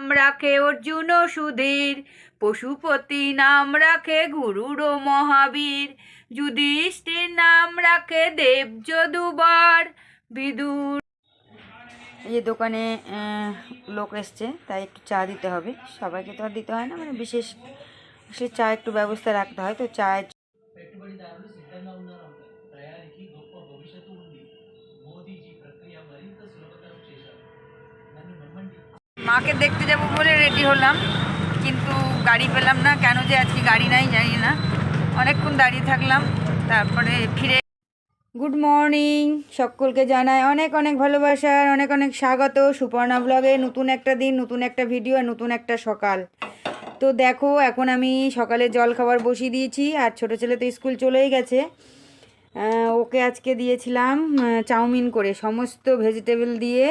নাম রাখে অর্জুন সুধীর। পশুপতি নাম রাখে গুরুর মহাবীর। যুধিষ্ঠির নাম রাখে দেব যদুবার। বিদুর এই দোকানে লোক এসছে, তাই একটু চা দিতে হবে। সবাইকে তো আর দিতে হয় না মানে বিশেষ সে চা একটু ব্যবস্থা রাখতে হয়, তো চায়ের মাকে দেখতে যাব বলে রেডি হলাম, কিন্তু গাড়ি পেলাম না। কেন যে আজকে গাড়ি নাই জানি না। অনেকক্ষণ দাঁড়িয়ে থাকলাম, তারপরে ফিরে গুড মর্নিং সকলকে জানাই অনেক অনেক ভালোবাসার অনেক অনেক স্বাগত সুপর্ণা ব্লগে। নতুন একটা দিন, নতুন একটা ভিডিও আর নতুন একটা সকাল। তো দেখো, এখন আমি সকালে জল খাবার বসিয়ে দিয়েছি, আর ছোটো ছেলে তো স্কুল চলেই গেছে। ওকে আজকে দিয়েছিলাম চাউমিন করে, সমস্ত ভেজিটেবল দিয়ে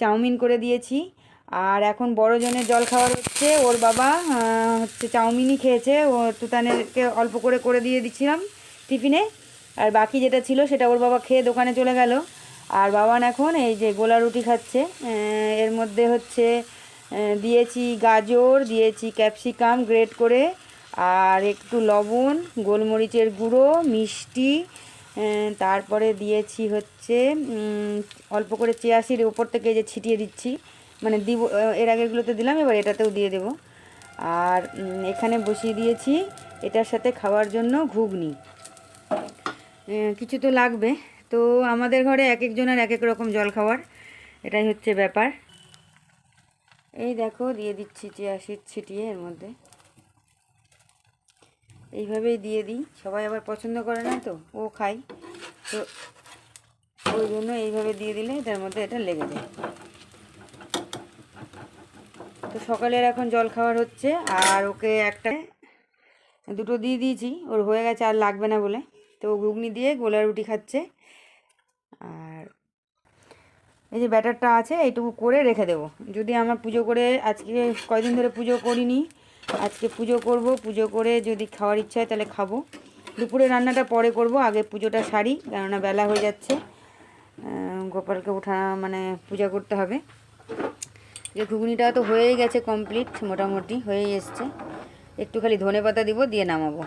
চাউমিন করে দিয়েছি। আর এখন বড় জনের জল খাবার হচ্ছে। ওর বাবা হচ্ছে চাউমিনই খেয়েছে। ও তুতানেরকে অল্প করে করে দিয়ে দিচ্ছিলাম টিফিনে। আর বাকি যেটা ছিল সেটা ওর বাবা খেয়ে দোকানে চলে গেল। আর বাবান এখন এই যে গোলা রুটি খাচ্ছে। এর মধ্যে হচ্ছে দিয়েছি গাজর, দিয়েছি ক্যাপসিকাম গ্রেট করে। আর একটু লবণ, গোলমরিচের গুঁড়ো, মিষ্টি। তারপরে দিয়েছি হচ্ছে অল্প করে চিয়াশির উপর থেকে যে ছিটিয়ে দিচ্ছি। মানে দিব এর আগেরগুলোতে দিলাম, এবার এটাতেও দিয়ে দেবো। আর এখানে বসিয়ে দিয়েছি এটার সাথে খাওয়ার জন্য ঘুগনি। কিছু তো লাগবে। তো আমাদের ঘরে এক একজনের এক এক রকম জল খাওয়ার, এটাই হচ্ছে ব্যাপার। এই দেখো, দিয়ে দিচ্ছি চিয়াশির ছিটিয়ে এর মধ্যে। এইভাবেই দিয়ে দিই। সবাই আবার পছন্দ করে না তো, ও খাই তো ওই জন্য এইভাবে দিয়ে দিলে এটার মধ্যে এটা লেগে যায়। তো সকালের এখন জল খাওয়ার হচ্ছে, আর ওকে একটা দুটো দিয়ে দিয়েছি। ওর হয়ে গেছে আর লাগবে না বলে। তো ঘুগনি দিয়ে গোলা রুটি খাচ্ছে। আর এই যে ব্যাটারটা আছে, এইটুকু করে রেখে দেবো। যদি আমার পুজো করে আজকে কয়দিন ধরে পুজো করিনি, আজকে পুজো করব। পুজো করে যদি খাওয়ার ইচ্ছা হয় তাহলে খাব। দুপুরে রান্নাটা পরে করব, আগে পুজোটা সারি, কেননা বেলা হয়ে যাচ্ছে। গোপালকে ওঠা মানে পূজা করতে হবে। যে ঘুগনিটা তো হয়েই গেছে কমপ্লিট মোটামুটি হয়েই এসছে। একটু খালি ধনে পাতা দিব দিয়ে নামাবো।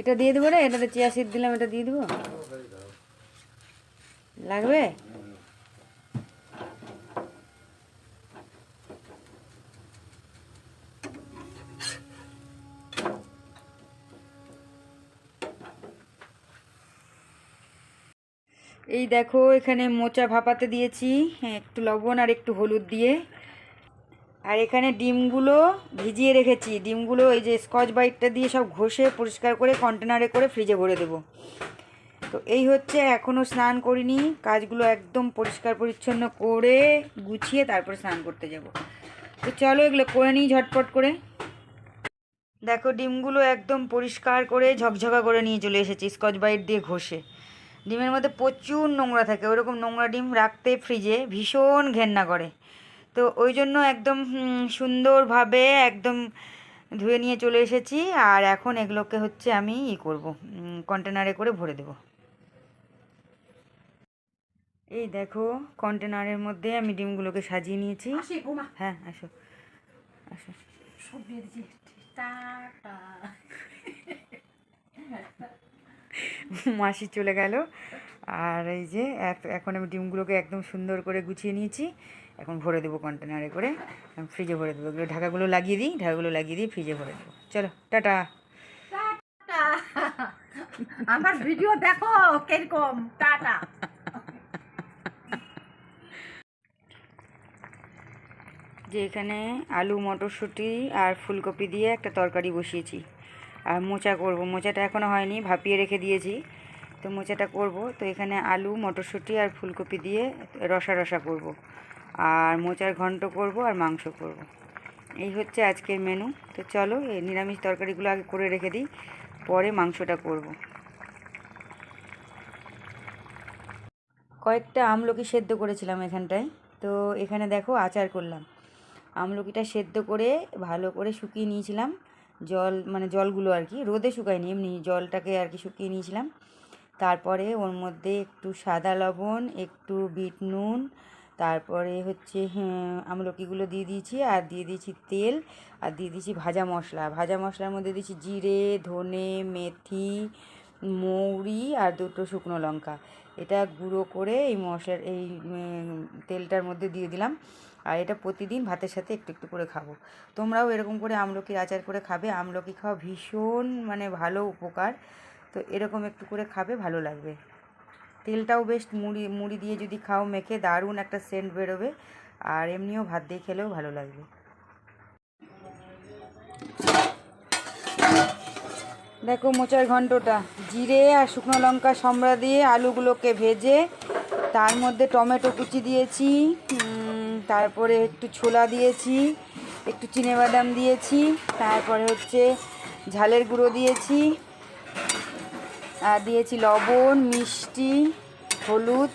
এটা দিয়ে দেবো রে? এটাতে চিয়া সিড দিলাম এটা দিয়ে দেবো? লাগবে? এই দেখো এখানে মোচা ভাপাতে দিয়েছি হ্যাঁ, একটু লবণ আর একটু হলুদ দিয়ে। আর এখানে ডিমগুলো ভিজিয়ে রেখেছি। ডিমগুলো এই যে স্কচ বাইটটা দিয়ে সব ঘষে পরিষ্কার করে কন্টেনারে করে ফ্রিজে ভরে দেবো। তো এই হচ্ছে এখনও স্নান করিনি। কাজগুলো একদম পরিষ্কার পরিচ্ছন্ন করে গুছিয়ে তারপরে স্নান করতে যাব। তো চলো এগুলো করে নিই ঝটপট করে। দেখো ডিমগুলো একদম পরিষ্কার করে ঝকঝকা করে নিয়ে চলে এসেছি স্কচ বাইট দিয়ে ঘষে। ডিমের মধ্যে প্রচুর নোংরা থাকে ওরকম নোংরা ডিম রাখতে ফ্রিজে ভীষণ ঘেন্না করে। তো ওই জন্য একদম সুন্দরভাবে একদম ধুয়ে নিয়ে চলে এসেছি আর এখন এগুলোকে হচ্ছে আমি ই করব কন্টেনারে করে ভরে দেব। এই দেখো কন্টেনারের মধ্যে আমি ডিমগুলোকে সাজিয়ে নিয়েছি। হ্যাঁ আসো আসো। মাসি চলে গেল। আর এই যে এখন আমি ডিমগুলোকে একদম সুন্দর করে গুছিয়ে নিয়েছি। এখন ভরে দেবো কন্টেনারে করে। ফ্রিজে ভরে দেবো। এগুলো ঢাকাগুলো লাগিয়ে দিই ঢাকাগুলো লাগিয়ে দিই ফ্রিজে ভরে দেবো। চলো টাটা। আমার ভিডিও দেখো কীরকম। টাটা। যে এখানে আলু মটরশুঁটি আর ফুলকপি দিয়ে একটা তরকারি বসিয়েছি। আর মোচা করব। মোচাটা এখনও হয়নি, ভাপিয়ে রেখে দিয়েছি। তো মোচাটা করব। তো এখানে আলু, মটরশুঁটি আর ফুলকপি দিয়ে রসা রসা করব। আর মোচার ঘন্ট করব আর মাংস করব। এই হচ্ছে আজকের মেনু তো চলো, এই নিরামিষ তরকারিগুলো আগে করে রেখে দিই, পরে মাংসটা করব। কয়েকটা আমলকি সেদ্ধ করেছিলাম এখানটায়। তো এখানে দেখো আচার করলাম। আমলকিটা সেদ্ধ করে, ভালো করে শুকিয়ে নিয়েছিলাম। জল মানে জলগুলো আর কি রোদে শুকায়নি এমনি জলটাকে আর কি শুকিয়ে নিয়েছিলাম। তারপরে ওর মধ্যে একটু সাদা লবণ একটু বিট নুন তারপরে হচ্ছে হ্যাঁ, আমলকিগুলো দিয়ে দিয়েছি আর দিয়ে দিয়েছি তেল আর দিয়ে দিয়েছি ভাজা মশলা। ভাজা মশলার মধ্যে দিয়েছি জিরে ধনে মেথি মৌরি আর দুটো শুকনো লঙ্কা। এটা গুঁড়ো করে এই মশলার এই তেলটার মধ্যে দিয়ে দিলাম। আর এটা প্রতিদিন ভাতের সাথে একটু একটু করে খাব। তোমরাও এরকম করে আমলকির আচার করে খাবে। আমলকি খাওয়া ভীষণ মানে ভালো উপকার। তো এরকম একটু করে খাবে, ভালো লাগবে। তেলটাও বেশ মুড়ি মুড়ি দিয়ে যদি খাও মেখে, দারুণ একটা সেন্ট বেরোবে। আর এমনিও ভাত দিয়ে খেলেও ভালো লাগবে। দেখো মোচার ঘন্টটা জিরে আর শুকনো লঙ্কা সম্বরা দিয়ে আলুগুলোকে ভেজে, তার মধ্যে টমেটো কুচি দিয়েছি তারপরে একটু ছোলা দিয়েছি, একটু চিনেবাদাম দিয়েছি, তারপরে হচ্ছে ঝালের গুঁড়ো দিয়েছি, আর দিয়েছি লবণ, মিষ্টি, হলুদ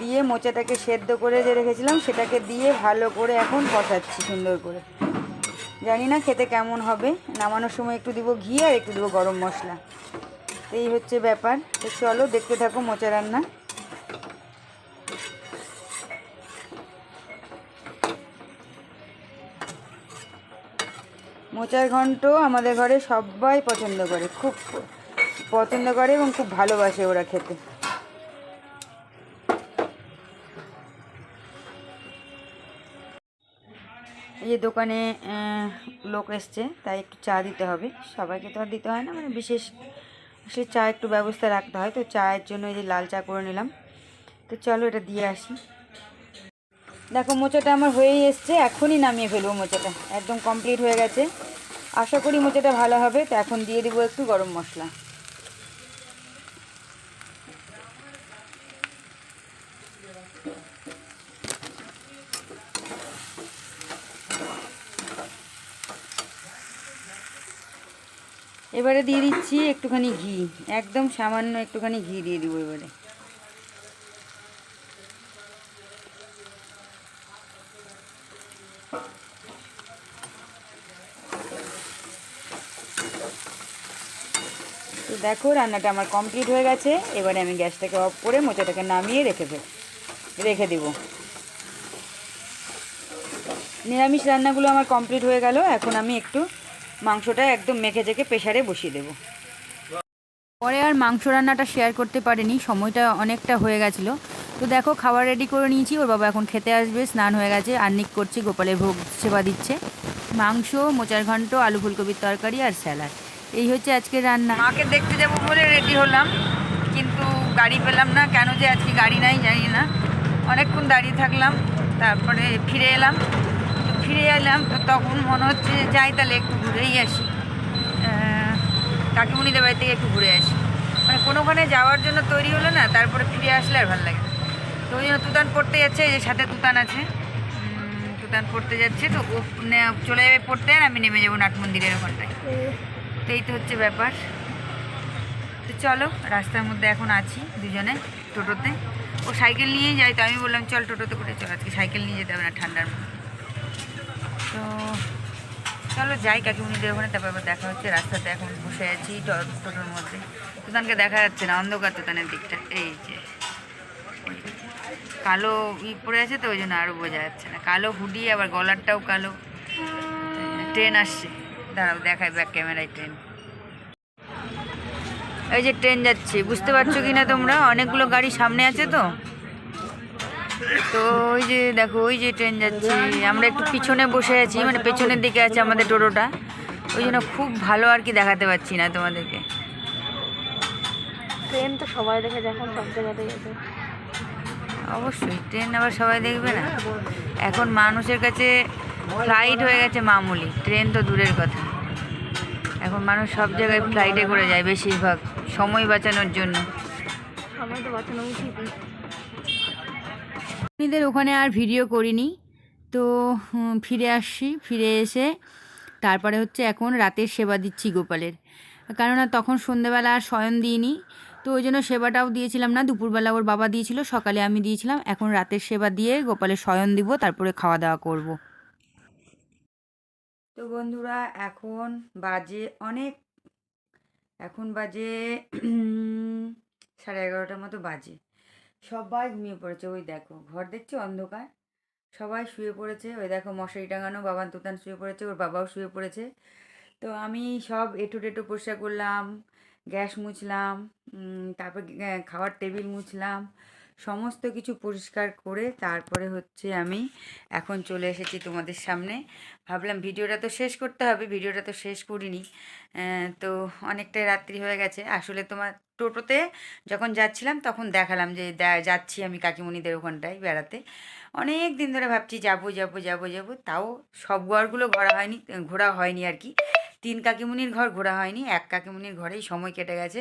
দিয়ে মোচাটাকে সেদ্ধ করে যে রেখেছিলাম সেটাকে দিয়ে ভালো করে এখন কষাচ্ছি সুন্দর করে। জানি না খেতে কেমন হবে, নামানোর সময় একটু দিব ঘি আর একটু দেবো গরম মশলা। এই হচ্ছে ব্যাপার। তো চলো দেখতে থাকো মোচা রান্না। মোচার ঘন্ট আমাদের ঘরে সবাই পছন্দ করে, খুব পছন্দ করে এবং খুব ভালোবাসে ওরা খেতে। এই যে দোকানে লোক এসছে, তাই একটু চা দিতে হবে। সবাইকে তো আর দিতে হয় না মানে বিশেষ সে চা একটু ব্যবস্থা রাখতে হয়। তো চায়ের জন্য এই যে লাল চা করে নিলাম। তো চলো এটা দিয়ে আসি। দেখো, মোচাটা আমার হয়েই এসছে, এখনই নামিয়ে ফেলব মোচাটা। একদম কমপ্লিট হয়ে গেছে। আশা করি মোচাটা ভালো হবে, তো এখন দিয়ে দিব একটু গরম মশলা। এবারে দিয়ে দিচ্ছি একটুখানি ঘি, একদম সামান্য একটুখানি ঘি দিয়ে দিব এবারে। দেখো, রান্নাটা আমার কমপ্লিট হয়ে গেছে। এবারে আমি গ্যাসটাকে অফ করে মোচাটাকে নামিয়ে রেখে দেব রেখে দিব। নিরামিষ রান্নাগুলো আমার কমপ্লিট হয়ে গেল। এখন আমি একটু মাংসটা একদম মেখে চেখে প্রেশারে বসিয়ে দেবো। পরে আর মাংস রান্নাটা শেয়ার করতে পারিনি, সময়টা অনেকটা হয়ে গেছিল। তো দেখো, খাবার রেডি করে নিয়েছি। ওর বাবা এখন খেতে আসবে, স্নান হয়ে গেছে আর্নিক করছি, গোপালের ভোগ সেবা দিচ্ছে। মাংস, মোচার ঘন্ট, আলু ফুলকপির তরকারি আর স্যালাড। এই হচ্ছে আজকে রান্না। মাকে দেখতে যাব বলে রেডি হলাম কিন্তু গাড়ি পেলাম না। কেন যে আজকে গাড়ি নাই জানি না। অনেকক্ষণ দাঁড়িয়ে থাকলাম তারপরে ফিরে এলাম। ফিরে এলাম তো তখন মনে হচ্ছে যাই তাহলে একটু ঘুরেই আসি। আহ, কাকিমণিদের বাড়ি থেকে একটু ঘুরে আসি। মানে কোনোখানে যাওয়ার জন্য তৈরি হলো না তারপরে ফিরে আসলে আর ভালো লাগে তো ওই জন্য তুতান পড়তে যাচ্ছে যে সাথে তুতান আছে। তুতান পড়তে যাচ্ছে তো ও চলে যাবে পড়তে আর আমি নেমে যাব নাট মন্দিরের ওখানটায়। তো এই তো হচ্ছে ব্যাপার। তো চলো, রাস্তার মধ্যে এখন আছি দুজনে টোটোতে। ও সাইকেল নিয়েই যায়, তো আমি বললাম, চল টোটোতে করে চল, আজকে সাইকেল নিয়ে যেতে হবে না ঠান্ডার মধ্যে। তো চলো যাই কাকিমুনিদের ওখানে, তারপর আবার দেখা হচ্ছে। রাস্তাতে এখন বসে আছি টোটোর মধ্যে। তুতানকে দেখা যাচ্ছে না, অন্ধকার তুতানের দিকটা। এই যে। কালো ই পরে আছে তো, ওই জন্য আরও বোঝা যাচ্ছে না। কালো হুডি, আবার গলারটাও কালো। ট্রেন আসছে। দাঁড়াও দেখাই ব্যাক ক্যামেরায় ট্রেন এই যে ট্রেন যাচ্ছে বুঝতে পারছ কি না তোমরা? অনেকগুলো গাড়ি সামনে আছে তো? তো ওই যে দেখো ওই যে ট্রেন যাচ্ছে। আমরা একটু পিছনে বসে আছি মানে পেছনের দিকে আছে আমাদের টোটোটা। ওই জন্য খুব ভালো আর কি দেখাতে পারছি না তোমাদেরকে। ট্রেন তো সবাই দেখে এখন সব জায়গাতেই আছে। অবশ্যই ট্রেন আবার সবাই দেখবে না? এখন মানুষের কাছে ফ্লাইট হয়ে গেছে মামুলি। ট্রেন তো দূরের কথা। এখন মানুষ সব জায়গায় ফ্লাইটে করে যায় বেশিরভাগ। সময় বাঁচানোর জন্য। সময় তো বাঁচানো উচিত। ওখানে আর ভিডিও করিনি। তো ফিরে আসছি। ফিরে এসে তারপরে হচ্ছে এখন রাতের সেবা দিচ্ছি গোপালের। কেননা তখন সন্ধেবেলা আর শয়ন দিইনি। তো ওই জন্য সেবাটাও দিয়েছিলাম না। দুপুরবেলা ওর বাবা দিয়েছিল সকালে আমি দিয়েছিলাম। এখন রাতের সেবা দিয়ে গোপালের শয়ন দিব তারপরে খাওয়া দাওয়া করব। তো বন্ধুরা, এখন বাজে অনেক, এখন বাজে সাড়ে এগারোটার মতো বাজে। সবাই ঘুমিয়ে পড়েছে, ওই দেখো, ঘর দেখছি? অন্ধকার। সবাই শুয়ে পড়েছে, ওই দেখো, মশারি টাঙানো, বাবান তুতান শুয়ে পড়েছে, ওর বাবাও শুয়ে পড়েছে। তো আমি সব এঁটো টেটো পরিষ্কার করলাম, গ্যাস মুছলাম তারপর খাওয়ার টেবিল মুছলাম। সমস্ত কিছু পরিষ্কার করে তারপরে হচ্ছে আমি এখন চলে এসেছি তোমাদের সামনে। ভাবলাম ভিডিওটা তো শেষ করতে হবে, ভিডিওটা তো শেষ করিনি। তো অনেকটাই রাত্রি হয়ে গেছে। আসলে তোমার টোটোতে যখন যাচ্ছিলাম তখন দেখালাম যে যাচ্ছি আমি কাকিমণিদের ওখানটায় বেড়াতে। অনেক দিন ধরে ভাবছি যাব যাব যাব যাব, তাও সব ঘরগুলো ঘোরা হয়নি ঘোরা হয়নি আর কি। তিন কাকিমুনির ঘর ঘোরা হয়নি, এক কাকিমুনির ঘরেই সময় কেটে গেছে।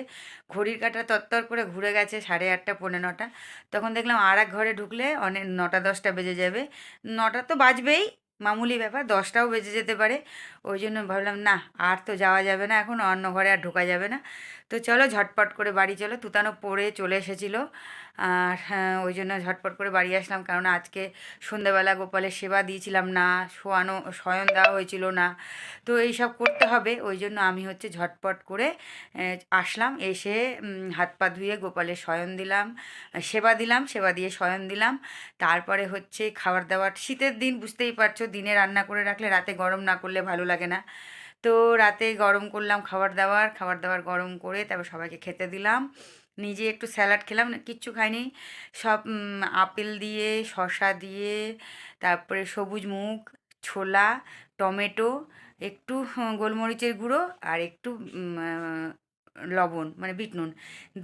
ঘড়ির কাটা তত্তর করে ঘুরে গেছে সাড়ে আটটা, পৌনে নটা। তখন দেখলাম আর এক ঘরে ঢুকলে অনেক নটা, দশটা বেজে যাবে। নটা তো বাজবেই মামুলি ব্যাপার দশটাও বেজে যেতে পারে। ওই জন্য ভাবলাম না আর তো যাওয়া যাবে না এখন অন্য ঘরে আর ঢোকা যাবে না। তো চলো ঝটপট করে বাড়ি চলো। তুতানো পড়ে চলে এসেছিল। আর হ্যাঁ, ওই জন্য ঝটপট করে বাড়ি আসলাম। কারণ আজকে সন্ধ্যাবেলা গোপালের সেবা দিয়েছিলাম না শোয়ানো শয়ন দেওয়া হয়েছিল না। তো এইসব করতে হবে। ওই জন্য আমি হচ্ছে ঝটপট করে আসলাম। এসে হাত পা ধুয়ে গোপালের শয়ন দিলাম সেবা দিলাম সেবা দিয়ে শয়ন দিলাম। তারপরে হচ্ছে খাবার দাবার শীতের দিন বুঝতেই পারছ দিনে রান্না করে রাখলে রাতে গরম না করলে ভালো লাগে না। তো রাতে গরম করলাম খাবার দাবার খাবার দাবার গরম করে তারপর সবাইকে খেতে দিলাম। নিজে একটু স্যালাড খেলাম, কিচ্ছু খাইনি। সব আপেল দিয়ে, শসা দিয়ে, তারপরে সবুজ মুগ, ছোলা, টমেটো, একটু গোলমরিচের গুঁড়ো আর একটু লবণ মানে বিট নুন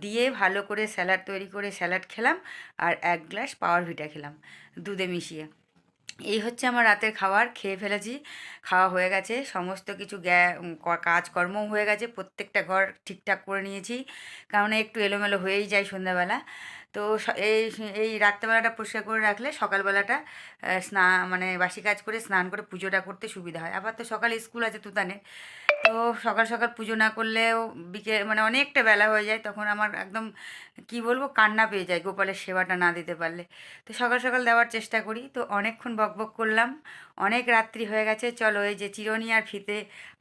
দিয়ে ভালো করে স্যালাড তৈরি করে স্যালাড খেলাম আর এক গ্লাস পাওয়ার ভিটা খেলাম, দুধে মিশিয়ে। এই হচ্ছে আমার রাতের খাবার খেয়ে ফেলেছি খাওয়া হয়ে গেছে সমস্ত কিছু গ্যা উম, ক- কাজকর্মও হয়ে গেছে প্রত্যেকটা ঘর ঠিকঠাক করে নিয়েছি কারণ একটু এলোমেলো হয়েই যায় সন্ধ্যাবেলা। তো এই এই রাত্রেবেলাটা পরিষ্কার করে রাখলে সকালবেলাটা স্নান মানে বাসি কাজ করে স্নান করে পুজোটা করতে সুবিধা হয়। আবার তো সকালে স্কুল আছে তুতানে। তো সকাল সকাল পুজো না করলেও বিকেল মানে অনেকটা বেলা হয়ে যায়, তখন আমার একদম, কি বলব, কান্না পেয়ে যায় গোপালের সেবাটা না দিতে পারলে। তো সকাল সকাল দেওয়ার চেষ্টা করি। তো অনেকক্ষণ বকবক করলাম। অনেক রাত্রি হয়ে গেছে। চলো এই যে চিরনি আর ফিতে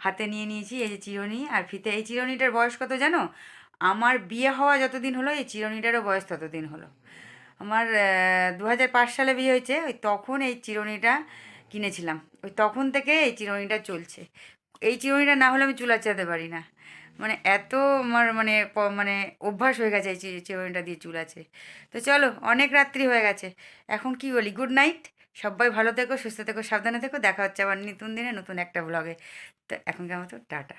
হাতে নিয়ে নিয়েছি। এই যে চিরনি আর ফিতে। এই চিরনিটার বয়স কত জানো? আমার বিয়ে হওয়া যতদিন হলো, এই চিরনিটারও বয়স ততদিন হলো। আমার দু হাজার পাঁচ সালে বিয়ে হয়েছে, ওই তখন এই চিরনিটা কিনেছিলাম। ওই তখন থেকে এই চিরনিটা চলছে। এই চিরনিটা না হলে আমি চুল আঁচাতে পারি না। মানে এত আমার মানে মানে অভ্যাস হয়ে গেছে এই চিরুনিটা দিয়ে চুল আছে। তো চলো, অনেক রাত্রি হয়ে গেছে। এখন কি বলি? গুড নাইট সবাই ভালো থেকো, সুস্থ থেকো, সাবধানে থেকো। দেখা হচ্ছে আবার নতুন দিনে, নতুন একটা ব্লগে তো এখনকার মতো, টাটা।